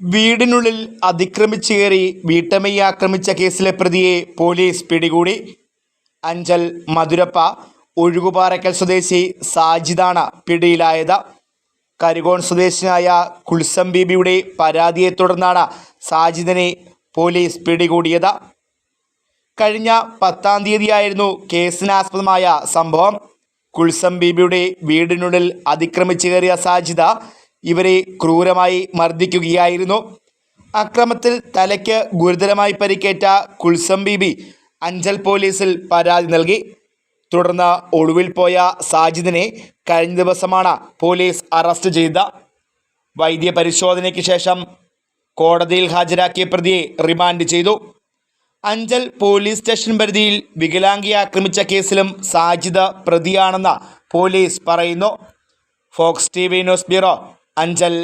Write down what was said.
വീടിനുള്ളിൽ അതിക്രമിച്ച് കയറി വീട്ടമ്മയെ ആക്രമിച്ച കേസിലെ പ്രതിയെ പോലീസ് പിടികൂടി. അഞ്ചൽ മധുരപ്പ ഒഴുകുപാറയ്ക്കൽ സ്വദേശി സാജിദാണ് പിടിയിലായത്. കരികോൺ സ്വദേശിയായ കുൽസം ബീബിയുടെ പരാതിയെ തുടർന്നാണ് സാജിദിനെ പോലീസ് പിടികൂടിയത്. കഴിഞ്ഞ പത്താം തീയതിയായിരുന്നു കേസിനാസ്പദമായ സംഭവം. കുൽസം ബീബിയുടെ വീടിനുള്ളിൽ അതിക്രമിച്ച് കയറിയ സാജിദ ഇവരെ ക്രൂരമായി മർദ്ദിക്കുകയായിരുന്നു. അക്രമത്തിൽ തലയ്ക്ക് ഗുരുതരമായി പരിക്കേറ്റ കുൽസം ബീബി അഞ്ചൽ പോലീസിൽ പരാതി നൽകി. തുടർന്ന് ഒളിവിൽ പോയ സാജിദിനെ കഴിഞ്ഞ ദിവസമാണ് പോലീസ് അറസ്റ്റ് ചെയ്ത. വൈദ്യ പരിശോധനയ്ക്ക് ശേഷം കോടതിയിൽ ഹാജരാക്കിയ പ്രതിയെ റിമാൻഡ് ചെയ്തു. അഞ്ചൽ പോലീസ് സ്റ്റേഷൻ പരിധിയിൽ വികലാംഗിയെ ആക്രമിച്ച കേസിലും സാജിദ് പ്രതിയാണെന്ന് പോലീസ് പറയുന്നു. Fox T V news bureau Anchal